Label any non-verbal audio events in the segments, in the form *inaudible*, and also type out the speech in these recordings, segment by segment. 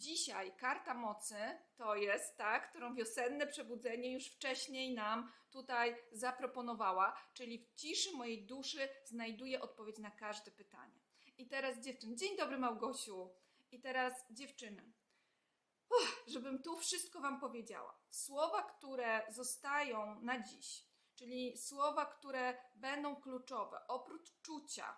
Dzisiaj karta mocy to jest ta, którą wiosenne przebudzenie już wcześniej nam tutaj zaproponowała, czyli w ciszy mojej duszy znajduję odpowiedź na każde pytanie. I teraz dziewczyny, dzień dobry Małgosiu. I teraz dziewczyny, Uff, żebym tu wszystko Wam powiedziała. Słowa, które zostają na dziś, czyli słowa, które będą kluczowe, oprócz czucia,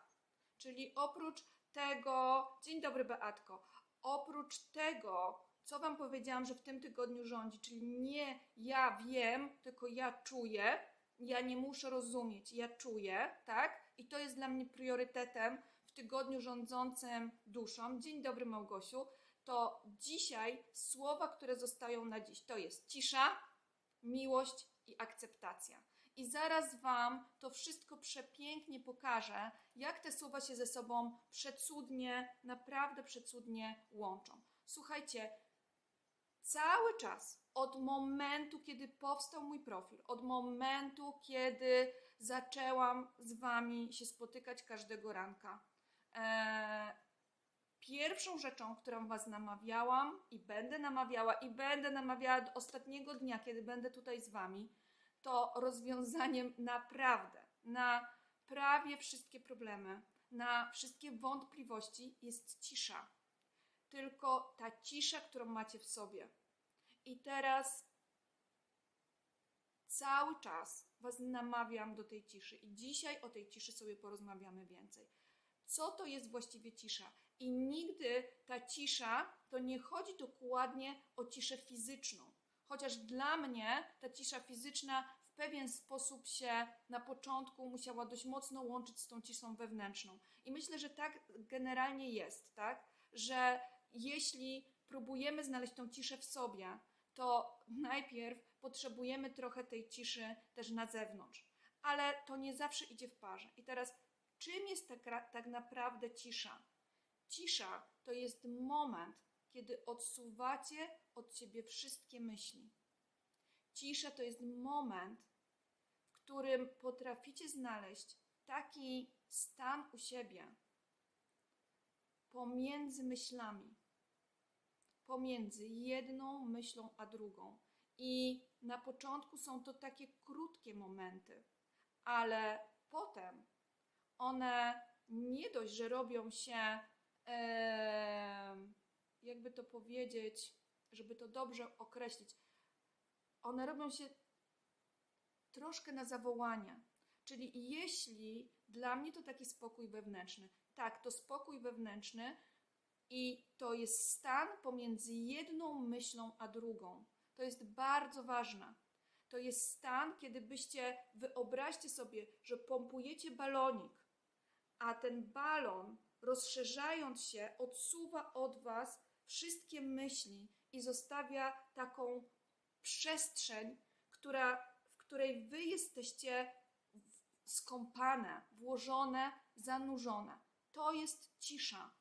czyli oprócz tego, dzień dobry Beatko, oprócz tego, co Wam powiedziałam, że w tym tygodniu rządzi, czyli nie ja wiem, tylko ja czuję, ja nie muszę rozumieć, ja czuję, tak? I to jest dla mnie priorytetem w tygodniu rządzącym duszą. Dzień dobry Małgosiu. To dzisiaj słowa, które zostają na dziś, to jest cisza, miłość i akceptacja. I zaraz Wam to wszystko przepięknie pokażę, jak te słowa się ze sobą przecudnie, naprawdę przecudnie łączą. Słuchajcie, cały czas, od momentu, kiedy powstał mój profil, od momentu, kiedy zaczęłam z Wami się spotykać każdego ranka, e, pierwszą rzeczą, którą Was namawiałam i będę namawiała i będę namawiała do ostatniego dnia, kiedy będę tutaj z Wami, to rozwiązaniem naprawdę na prawie wszystkie problemy, na wszystkie wątpliwości jest cisza. Tylko ta cisza, którą macie w sobie. I teraz cały czas Was namawiam do tej ciszy. I dzisiaj o tej ciszy sobie porozmawiamy więcej. Co to jest właściwie cisza? I nigdy ta cisza to nie chodzi dokładnie o ciszę fizyczną. Chociaż dla mnie ta cisza fizyczna w pewien sposób się na początku musiała dość mocno łączyć z tą ciszą wewnętrzną. I myślę, że tak generalnie jest, tak? Że jeśli próbujemy znaleźć tą ciszę w sobie, to najpierw potrzebujemy trochę tej ciszy też na zewnątrz. Ale to nie zawsze idzie w parze. I teraz, czym jest tak, tak naprawdę cisza? Cisza to jest moment, kiedy odsuwacie od siebie wszystkie myśli. Cisza to jest moment, w którym potraficie znaleźć taki stan u siebie pomiędzy myślami, pomiędzy jedną myślą a drugą. I na początku są to takie krótkie momenty, ale potem one nie dość, że robią się, e, jakby to powiedzieć, żeby to dobrze określić, one robią się troszkę na zawołania. Czyli jeśli dla mnie to taki spokój wewnętrzny, tak, to spokój wewnętrzny i to jest stan pomiędzy jedną myślą a drugą. To jest bardzo ważne. To jest stan, kiedy byście, wyobraźcie sobie, że pompujecie balonik, a ten balon, rozszerzając się, odsuwa od Was wszystkie myśli i zostawia taką przestrzeń, która, w której Wy jesteście skąpane, włożone, zanurzone. To jest cisza.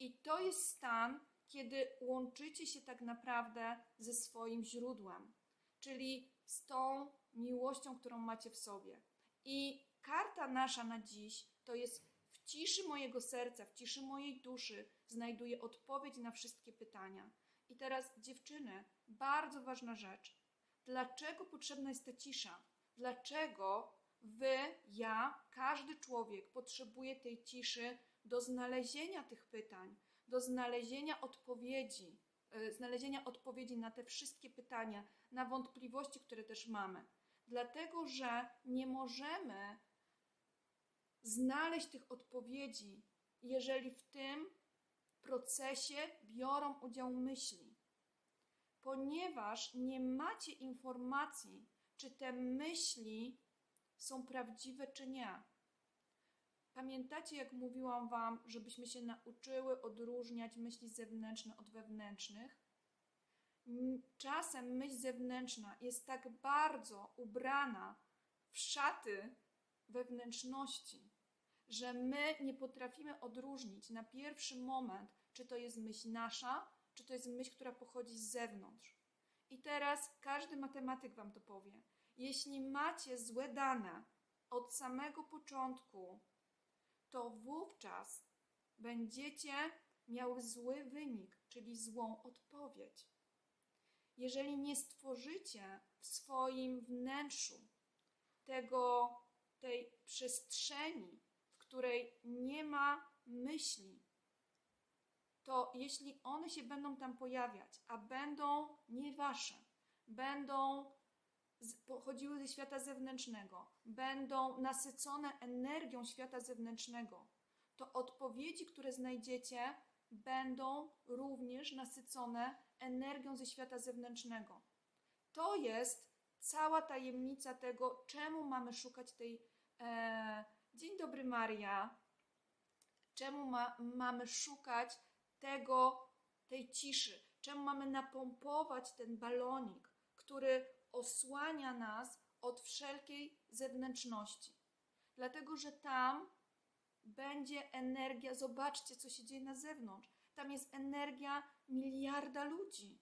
I to jest stan, kiedy łączycie się tak naprawdę ze swoim źródłem, czyli z tą miłością, którą macie w sobie. I karta nasza na dziś to jest ciszy mojego serca, w ciszy mojej duszy znajduję odpowiedź na wszystkie pytania. I teraz, dziewczyny, bardzo ważna rzecz. Dlaczego potrzebna jest ta cisza? Dlaczego wy, ja, każdy człowiek potrzebuje tej ciszy do znalezienia tych pytań, do znalezienia odpowiedzi, yy, znalezienia odpowiedzi na te wszystkie pytania, na wątpliwości, które też mamy. Dlatego, że nie możemy znaleźć tych odpowiedzi, jeżeli w tym procesie biorą udział myśli. Ponieważ nie macie informacji, czy te myśli są prawdziwe, czy nie. Pamiętacie, jak mówiłam Wam, żebyśmy się nauczyły odróżniać myśli zewnętrzne od wewnętrznych? Czasem myśl zewnętrzna jest tak bardzo ubrana w szaty wewnętrzności, że my nie potrafimy odróżnić na pierwszy moment, czy to jest myśl nasza, czy to jest myśl, która pochodzi z zewnątrz. I teraz każdy matematyk Wam to powie. Jeśli macie złe dane od samego początku, to wówczas będziecie miały zły wynik, czyli złą odpowiedź. Jeżeli nie stworzycie w swoim wnętrzu tego, tej przestrzeni, której nie ma myśli, to jeśli one się będą tam pojawiać, a będą nie wasze, będą pochodziły ze świata zewnętrznego, będą nasycone energią świata zewnętrznego, to odpowiedzi, które znajdziecie, będą również nasycone energią ze świata zewnętrznego. To jest cała tajemnica tego, czemu mamy szukać tej. E, Dzień dobry, Maria. Czemu ma, mamy szukać tego, tej ciszy? Czemu mamy napompować ten balonik, który osłania nas od wszelkiej zewnętrzności? Dlatego, że tam będzie energia. Zobaczcie, co się dzieje na zewnątrz. Tam jest energia miliarda ludzi.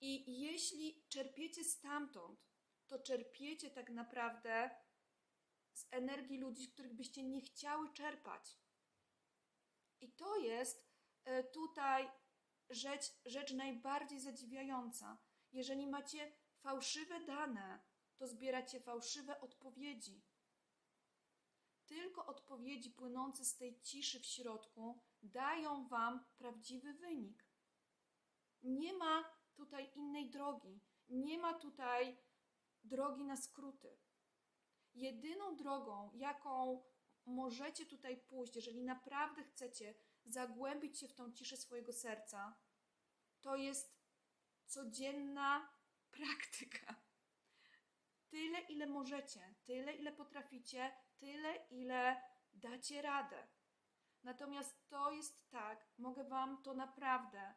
I jeśli czerpiecie stamtąd, to czerpiecie tak naprawdę z energii ludzi, których byście nie chciały czerpać. I to jest e, tutaj rzecz, rzecz najbardziej zadziwiająca. Jeżeli macie fałszywe dane, to zbieracie fałszywe odpowiedzi. Tylko odpowiedzi płynące z tej ciszy w środku dają Wam prawdziwy wynik. Nie ma tutaj innej drogi. Nie ma tutaj drogi na skróty. Jedyną drogą, jaką możecie tutaj pójść, jeżeli naprawdę chcecie zagłębić się w tą ciszę swojego serca, to jest codzienna *laughs* praktyka. Tyle, ile możecie, tyle, ile potraficie, tyle, ile dacie radę. Natomiast to jest tak, mogę Wam to naprawdę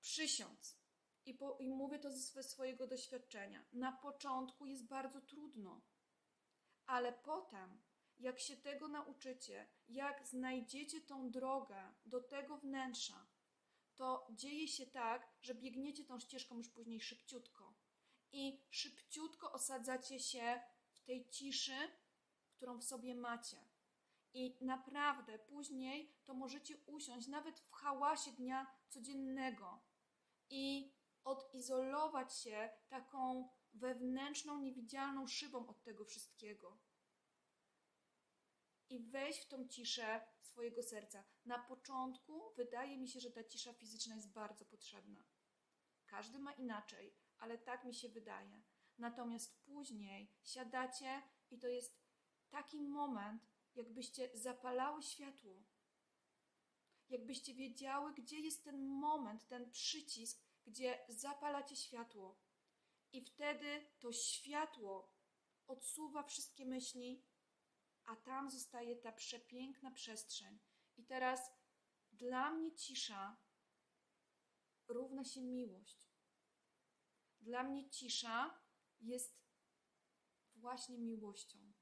przysiąc. I, po, I mówię to ze swojego doświadczenia. Na początku jest bardzo trudno, ale potem, jak się tego nauczycie, jak znajdziecie tą drogę do tego wnętrza, to dzieje się tak, że biegniecie tą ścieżką już później szybciutko. I szybciutko osadzacie się w tej ciszy, którą w sobie macie. I naprawdę później to możecie usiąść nawet w hałasie dnia codziennego i odizolować się taką wewnętrzną, niewidzialną szybą od tego wszystkiego. I wejść w tą ciszę swojego serca. Na początku wydaje mi się, że ta cisza fizyczna jest bardzo potrzebna. Każdy ma inaczej, ale tak mi się wydaje. Natomiast później siadacie i to jest taki moment, jakbyście zapalały światło. Jakbyście wiedziały, gdzie jest ten moment, ten przycisk, gdzie zapalacie światło. I wtedy to światło odsuwa wszystkie myśli, a tam zostaje ta przepiękna przestrzeń. I teraz dla mnie cisza równa się miłość. Dla mnie cisza jest właśnie miłością.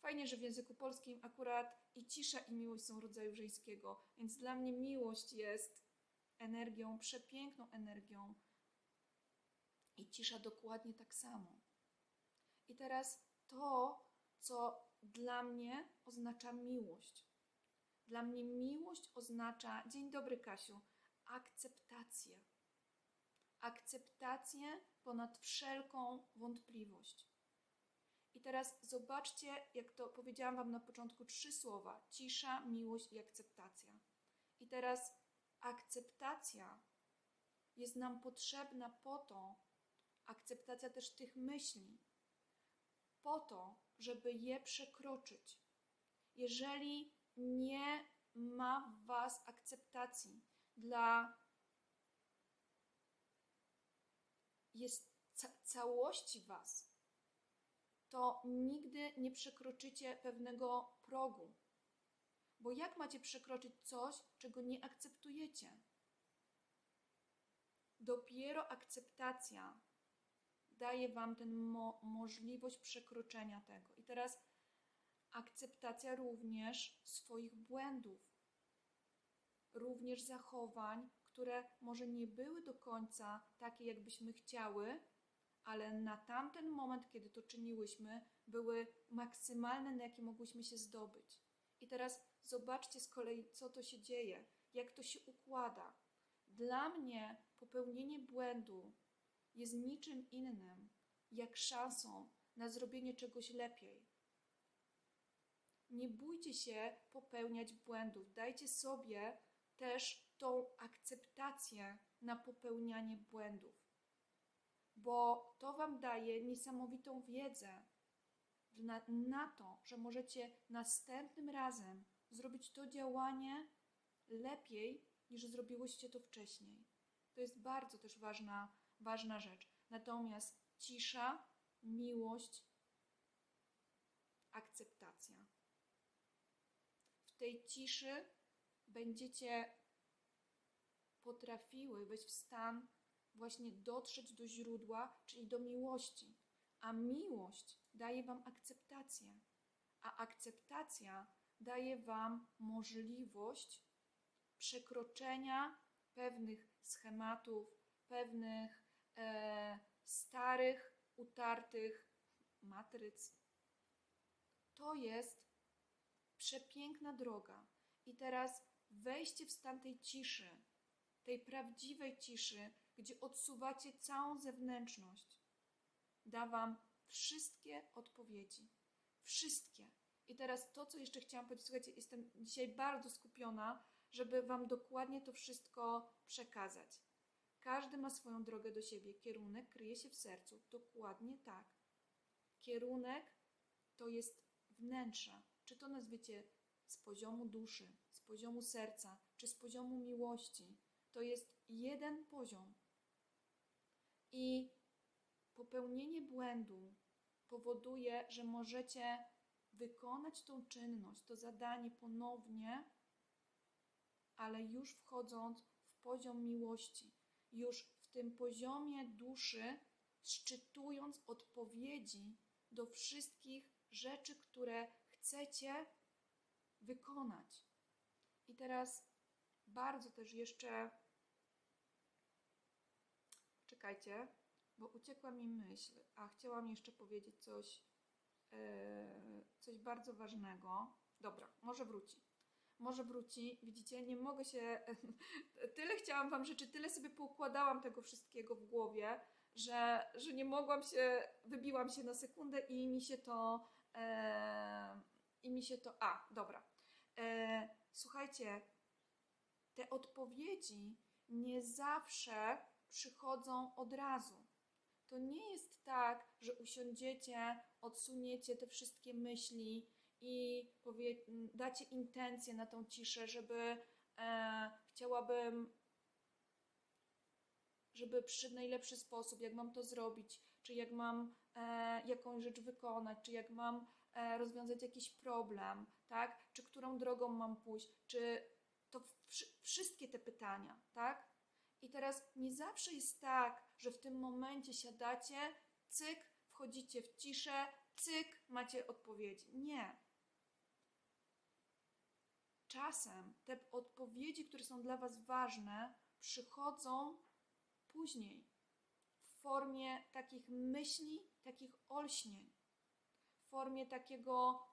Fajnie, że w języku polskim akurat i cisza, i miłość są rodzaju żeńskiego, więc dla mnie miłość jest energią, przepiękną energią. I cisza dokładnie tak samo. I teraz to, co dla mnie oznacza miłość. Dla mnie miłość oznacza, dzień dobry Kasiu, akceptację. Akceptację ponad wszelką wątpliwość. I teraz zobaczcie, jak to powiedziałam Wam na początku, trzy słowa: cisza, miłość i akceptacja. I teraz akceptacja jest nam potrzebna po to, akceptacja też tych myśli, po to, żeby je przekroczyć. Jeżeli nie ma w Was akceptacji dla jest ca całości Was, to nigdy nie przekroczycie pewnego progu. Bo jak macie przekroczyć coś, czego nie akceptujecie? Dopiero akceptacja daje Wam tę mo możliwość przekroczenia tego. I teraz akceptacja również swoich błędów, również zachowań, które może nie były do końca takie, jakbyśmy chciały, ale na tamten moment, kiedy to czyniłyśmy, były maksymalne, na jakie mogłyśmy się zdobyć. I teraz zobaczcie z kolei, co to się dzieje, jak to się układa. Dla mnie popełnienie błędu jest niczym innym, jak szansą na zrobienie czegoś lepiej. Nie bójcie się popełniać błędów. Dajcie sobie też tą akceptację na popełnianie błędów, bo to Wam daje niesamowitą wiedzę na, na to, że możecie następnym razem zrobić to działanie lepiej niż zrobiłyście to wcześniej. To jest bardzo też ważna, ważna rzecz. Natomiast cisza, miłość, akceptacja. W tej ciszy będziecie potrafiły wejść w stan właśnie dotrzeć do źródła, czyli do miłości. A miłość daje Wam akceptację, a akceptacja daje Wam możliwość przekroczenia pewnych schematów, pewnych e, starych, utartych matryc. To jest przepiękna droga. I teraz wejście w stan tej ciszy, tej prawdziwej ciszy, gdzie odsuwacie całą zewnętrzność, da Wam wszystkie odpowiedzi. Wszystkie. I teraz to, co jeszcze chciałam powiedzieć, słuchajcie, jestem dzisiaj bardzo skupiona, żeby Wam dokładnie to wszystko przekazać. Każdy ma swoją drogę do siebie. Kierunek kryje się w sercu. Dokładnie tak. Kierunek to jest wnętrze. Czy to nazwiecie z poziomu duszy, z poziomu serca, czy z poziomu miłości. To jest jeden poziom. I popełnienie błędu powoduje, że możecie wykonać tą czynność, to zadanie ponownie, ale już wchodząc w poziom miłości, już w tym poziomie duszy, szczytując odpowiedzi do wszystkich rzeczy, które chcecie wykonać. I teraz bardzo też jeszcze. Czekajcie, bo uciekła mi myśl, a chciałam jeszcze powiedzieć coś, coś bardzo ważnego. Dobra, może wróci. Może wróci. Widzicie, nie mogę się. *laughs* tyle chciałam Wam rzeczy, tyle sobie poukładałam tego wszystkiego w głowie, że, że nie mogłam się. Wybiłam się na sekundę i mi się to. E, I mi się to. A, dobra. E, słuchajcie, te odpowiedzi nie zawsze przychodzą od razu. To nie jest tak, że usiądziecie, odsuniecie te wszystkie myśli i powie, dacie intencję na tą ciszę, żeby e, chciałabym, żeby przy najlepszy sposób, jak mam to zrobić, czy jak mam e, jakąś rzecz wykonać, czy jak mam e, rozwiązać jakiś problem, tak? Czy którą drogą mam pójść, czy to wszy- wszystkie te pytania, tak? I teraz nie zawsze jest tak, że w tym momencie siadacie, cyk, wchodzicie w ciszę, cyk, macie odpowiedzi. Nie. Czasem te odpowiedzi, które są dla Was ważne, przychodzą później w formie takich myśli, takich olśnień, w formie takiego,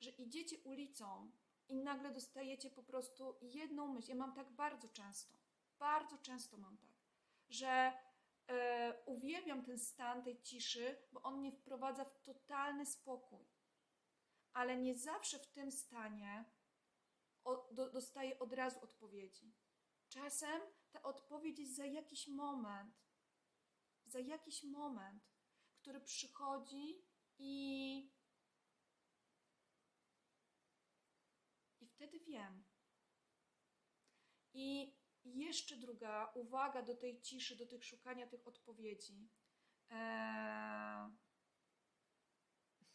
że idziecie ulicą i nagle dostajecie po prostu jedną myśl. Ja mam tak bardzo często, bardzo często mam tak, że e, uwielbiam ten stan tej ciszy, bo on mnie wprowadza w totalny spokój. Ale nie zawsze w tym stanie o, do, dostaję od razu odpowiedzi. Czasem ta odpowiedź jest za jakiś moment, za jakiś moment, który przychodzi i I wtedy wiem. I jeszcze druga uwaga do tej ciszy, do tych szukania tych odpowiedzi. Eee...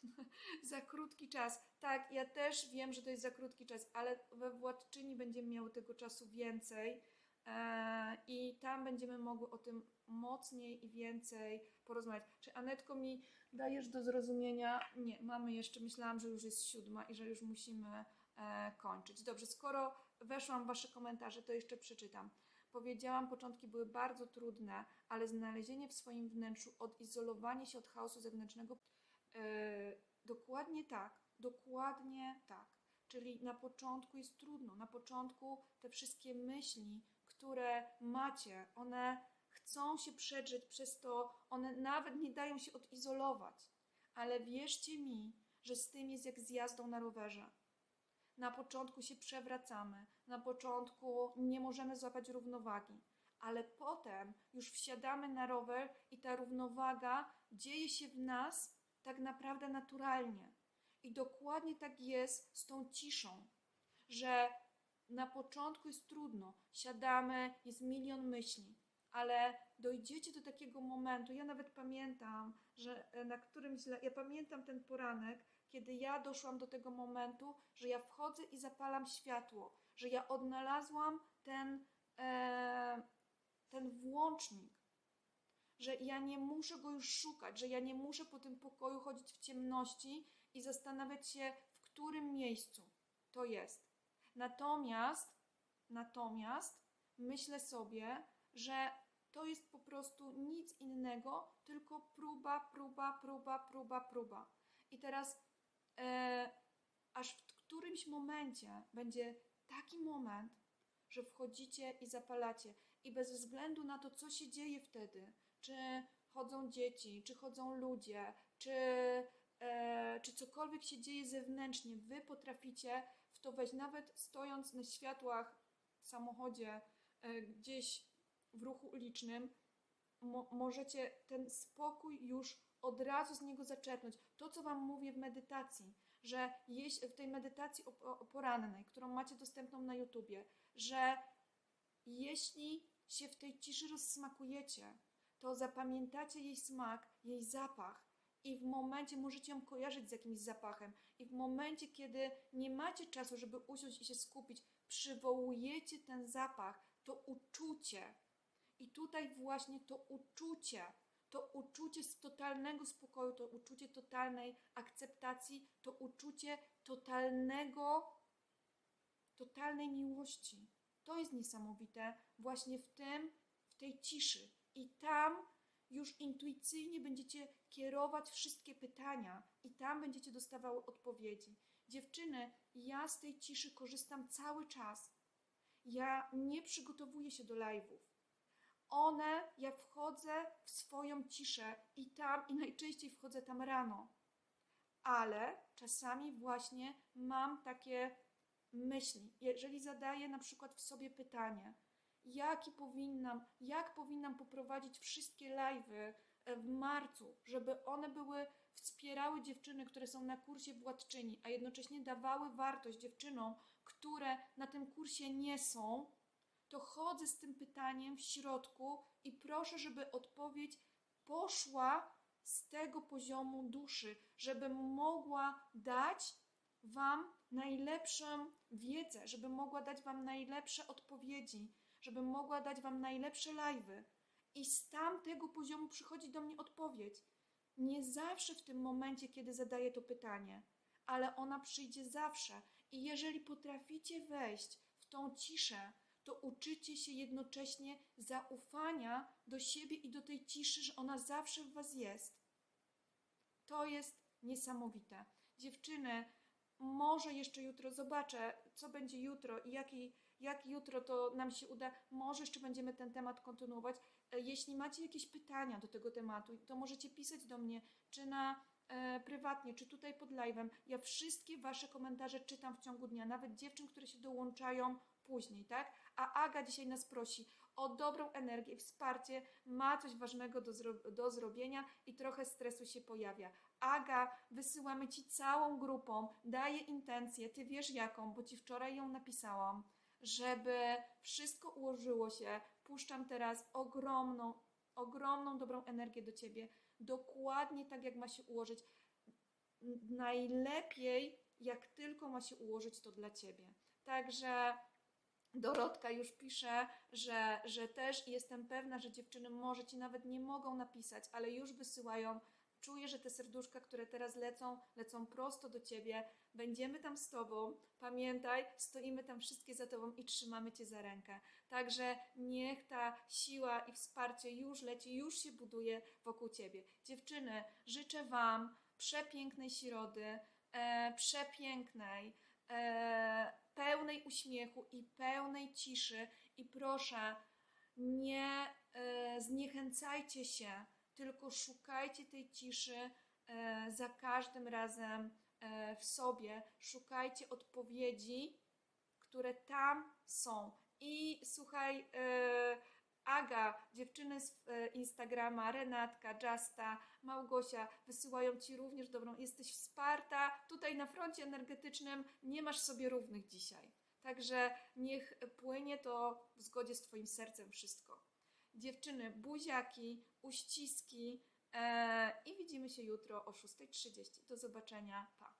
*laughs* za krótki czas. Tak, ja też wiem, że to jest za krótki czas, ale we władczyni będziemy miały tego czasu więcej eee, i tam będziemy mogły o tym mocniej i więcej porozmawiać. Czy Anetko mi dajesz do zrozumienia? Nie, mamy jeszcze, myślałam, że już jest siódma i że już musimy e, kończyć. Dobrze, skoro weszłam w Wasze komentarze, to jeszcze przeczytam. Powiedziałam, początki były bardzo trudne, ale znalezienie w swoim wnętrzu, odizolowanie się od chaosu zewnętrznego. E, dokładnie tak, dokładnie tak. Czyli na początku jest trudno, na początku te wszystkie myśli, które macie, one chcą się przedrzeć przez to, one nawet nie dają się odizolować. Ale wierzcie mi, że z tym jest jak z jazdą na rowerze. Na początku się przewracamy, na początku nie możemy złapać równowagi, ale potem już wsiadamy na rower i ta równowaga dzieje się w nas tak naprawdę naturalnie. I dokładnie tak jest z tą ciszą, że na początku jest trudno, siadamy, jest milion myśli, ale dojdziecie do takiego momentu. Ja nawet pamiętam, że e, na którymś, ja pamiętam ten poranek, kiedy ja doszłam do tego momentu, że ja wchodzę i zapalam światło, że ja odnalazłam ten, e, ten włącznik, że ja nie muszę go już szukać, że ja nie muszę po tym pokoju chodzić w ciemności i zastanawiać się, w którym miejscu to jest. Natomiast, natomiast myślę sobie, że to jest po prostu nic innego, tylko próba, próba, próba, próba, próba. I teraz e, aż w którymś momencie będzie taki moment, że wchodzicie i zapalacie. I bez względu na to, co się dzieje wtedy, czy chodzą dzieci, czy chodzą ludzie, czy, e, czy cokolwiek się dzieje zewnętrznie, wy potraficie w to wejść, nawet stojąc na światłach w samochodzie e, gdzieś w ruchu ulicznym, mo- możecie ten spokój już od razu z niego zaczerpnąć. To, co Wam mówię w medytacji, że jeś, w tej medytacji porannej, którą macie dostępną na YouTubie, że jeśli się w tej ciszy rozsmakujecie, to zapamiętacie jej smak, jej zapach. I w momencie możecie ją kojarzyć z jakimś zapachem. I w momencie, kiedy nie macie czasu, żeby usiąść i się skupić, przywołujecie ten zapach, to uczucie. I tutaj właśnie to uczucie, to uczucie totalnego spokoju, to uczucie totalnej akceptacji, to uczucie totalnego, totalnej miłości. To jest niesamowite właśnie w tym, w tej ciszy. I tam już intuicyjnie będziecie kierować wszystkie pytania i tam będziecie dostawały odpowiedzi. Dziewczyny, ja z tej ciszy korzystam cały czas. Ja nie przygotowuję się do live'ów. One, ja wchodzę w swoją ciszę i tam, i najczęściej wchodzę tam rano. Ale czasami właśnie mam takie myśli. Jeżeli zadaję na przykład w sobie pytanie, jaki powinnam, jak powinnam poprowadzić wszystkie live'y e, w marcu, żeby one były, wspierały dziewczyny, które są na kursie władczyni, a jednocześnie dawały wartość dziewczynom, które na tym kursie nie są, to chodzę z tym pytaniem w środku i proszę, żeby odpowiedź poszła z tego poziomu duszy, żebym mogła dać Wam najlepszą wiedzę, żebym mogła dać Wam najlepsze odpowiedzi, żebym mogła dać Wam najlepsze live'y. I z tamtego poziomu przychodzi do mnie odpowiedź. Nie zawsze w tym momencie, kiedy zadaję to pytanie, ale ona przyjdzie zawsze. I jeżeli potraficie wejść w tą ciszę, to uczycie się jednocześnie zaufania do siebie i do tej ciszy, że ona zawsze w Was jest. To jest niesamowite. Dziewczyny, może jeszcze jutro zobaczę, co będzie jutro i jaki, jak jutro to nam się uda. Może jeszcze będziemy ten temat kontynuować. E, Jeśli macie jakieś pytania do tego tematu, to możecie pisać do mnie, czy na e, prywatnie, czy tutaj pod live'em. Ja wszystkie Wasze komentarze czytam w ciągu dnia, nawet dziewczyn, które się dołączają później, tak? A Aga dzisiaj nas prosi o dobrą energię i wsparcie, ma coś ważnego do, zro- do zrobienia i trochę stresu się pojawia. Aga, wysyłamy Ci całą grupą, daję intencję, Ty wiesz jaką, bo Ci wczoraj ją napisałam, żeby wszystko ułożyło się. Puszczam teraz ogromną, ogromną dobrą energię do Ciebie, dokładnie tak jak ma się ułożyć. Najlepiej, jak tylko ma się ułożyć to dla Ciebie. Także Dorotka już pisze, że, że też jestem pewna, że dziewczyny może ci nawet nie mogą napisać, ale już wysyłają. Czuję, że te serduszka, które teraz lecą, lecą prosto do ciebie. Będziemy tam z tobą. Pamiętaj, stoimy tam wszystkie za tobą i trzymamy cię za rękę. Także niech ta siła i wsparcie już leci, już się buduje wokół ciebie. Dziewczyny, życzę wam przepięknej środy, e, przepięknej e, pełnej uśmiechu i pełnej ciszy. I proszę, nie e, zniechęcajcie się, tylko szukajcie tej ciszy e, za każdym razem e, w sobie. Szukajcie odpowiedzi, które tam są. I słuchaj, Aga, dziewczyny z e, Instagrama, Renatka, Justa, Małgosia wysyłają Ci również dobrą. Jesteś wsparta. Tutaj na froncie energetycznym nie masz sobie równych dzisiaj. Także niech płynie to w zgodzie z Twoim sercem wszystko. Dziewczyny, buziaki, uściski e, i widzimy się jutro o 6.30. Do zobaczenia. Pa.